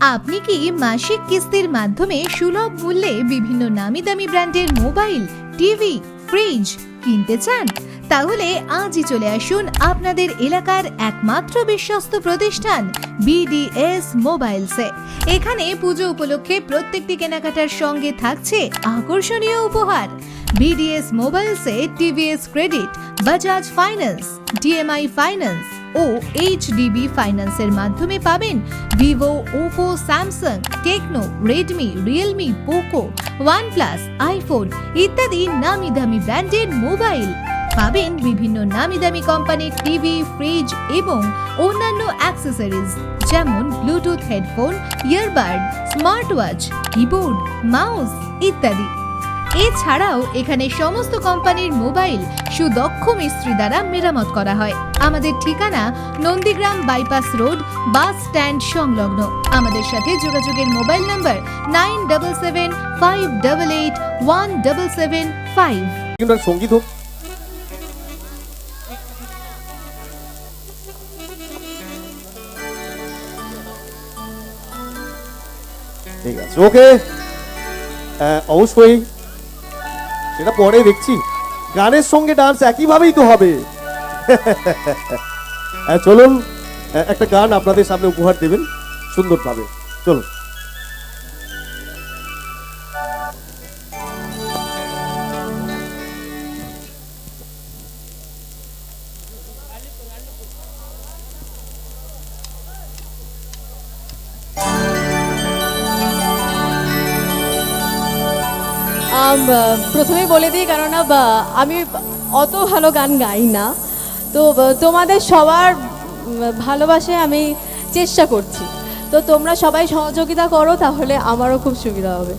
আপনি কি মাসিক কিস্তির মাধ্যমে সুলভ মূল্যে বিভিন্ন নামি দামি ব্র্যান্ডের মোবাইল, টিভি, ফ্রিজ কিনতে চান? তাহলে আজই চলে আসুন আপনাদের এলাকার একমাত্র বিশ্বস্ত প্রতিষ্ঠান বিডিএস মোবাইলসে এখানে পুজো উপলক্ষে প্রত্যেকটি কেনাকাটার সঙ্গে থাকছে আকর্ষণীয় উপহার। BDS মোবাইলসে TVS credit Bajaj finance DMI finance ও এইচডিবি ফাইন্যান্সের মাধ্যমে পাবেন Vivo Oppo Samsung Tecno Redmi Realme Poco OnePlus iPhone ইত্যাদি নামি দামি ব্র্যান্ডের মোবাইল। পাবেন বিভিন্ন নামি দামি কোম্পানির টিভি, ফ্রিজ এবং অন্যান্য অ্যাক্সেসরিজ, যেমন Bluetooth headphone earbud smart watch keyboard mouse ইত্যাদি। এছাড়াও এখানে সমস্ত কোম্পানির মোবাইল সুদক্ষ মিস্ত্রি দ্বারা মেরামত করা হয়। আমাদের ঠিকানা Nandigram bypass road, bus stand সংলগ্ন। আমাদের সাথে যোগাযোগের mobile number nine double seven, five double eight, one double seven, five. সংগীত হোক। ঠিক আছে, ওকে। অবশ্যই সেটা পরে দেখছি। গানের সঙ্গে ডান্স একইভাবেই তো হবে। হ্যাঁ, চলুন একটা গান আপনাদের সামনে উপহার দেবেন। সুন্দরভাবে। চলুন। প্রথমেই বলে দিই, কেননা আমি অত ভালো গান গাই না। তো তোমাদের সবার ভালোবাসায় আমি চেষ্টা করছি। তো তোমরা সবাই সহযোগিতা করো, তাহলে আমারও খুব সুবিধা হবে।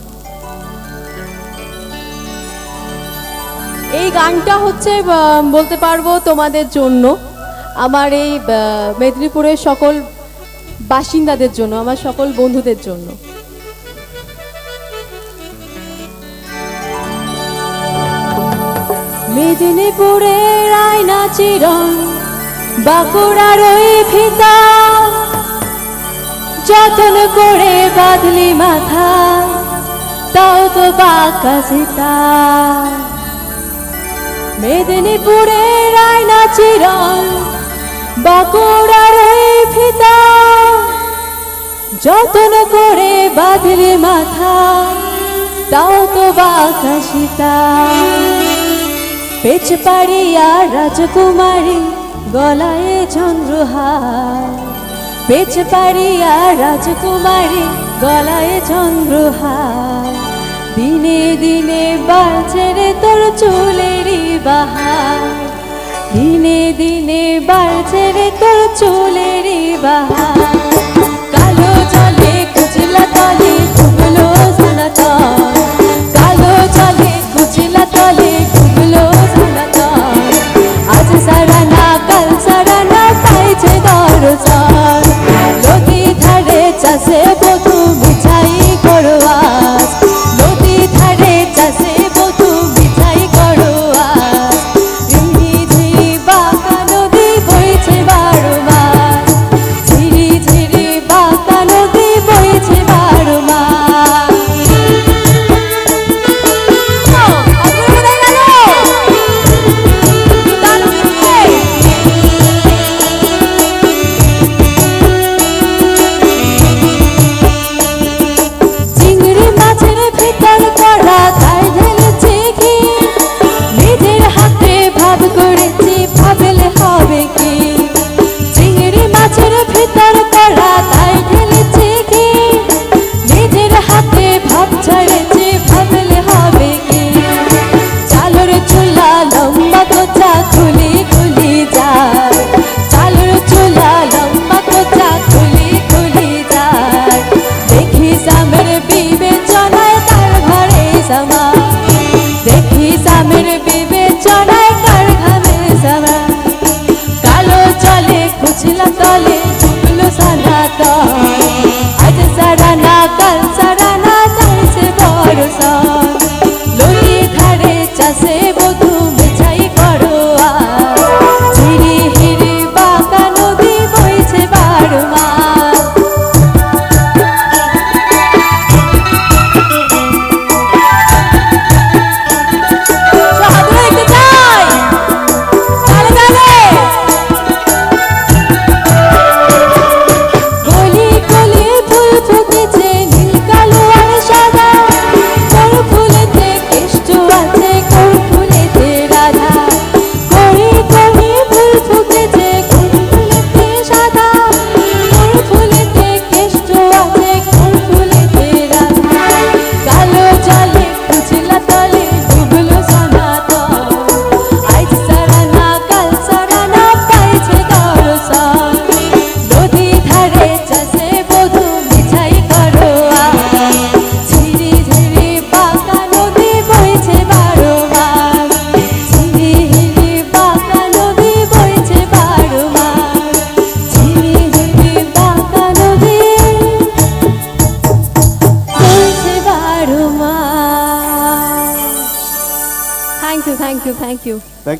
এই গানটা হচ্ছে বলতে পারব তোমাদের জন্য। আমার এই মেদিনীপুরের সকল বাসিন্দাদের জন্য, আমার সকল বন্ধুদের জন্য। মেদিনীপুরের আয়না চিরন বাঁকুড়ার ওই ফিতা। যতন করে বাঁধলি মাথা, তাও তো বাঁকা সীতা। মেদিনীপুরের আয়না চিরন বাঁকুড়ার ওই ফিতা। যতন করে বাঁধলি মাথা, তাও তো বাঁকা সীতা। পেচ পাড়িয়া রাজকুমারী, গলায় চন্দ্রহার। পেচ পাড়িয়া রাজকুমারী, গলায় চন্দ্রহার। দিনে দিনে বাড়ছে রে তোর চুলেরই বাহার। দিনে দিনে বাড়ছে রে তোর চুলেরই বাহার। রোজা Thank you. Thank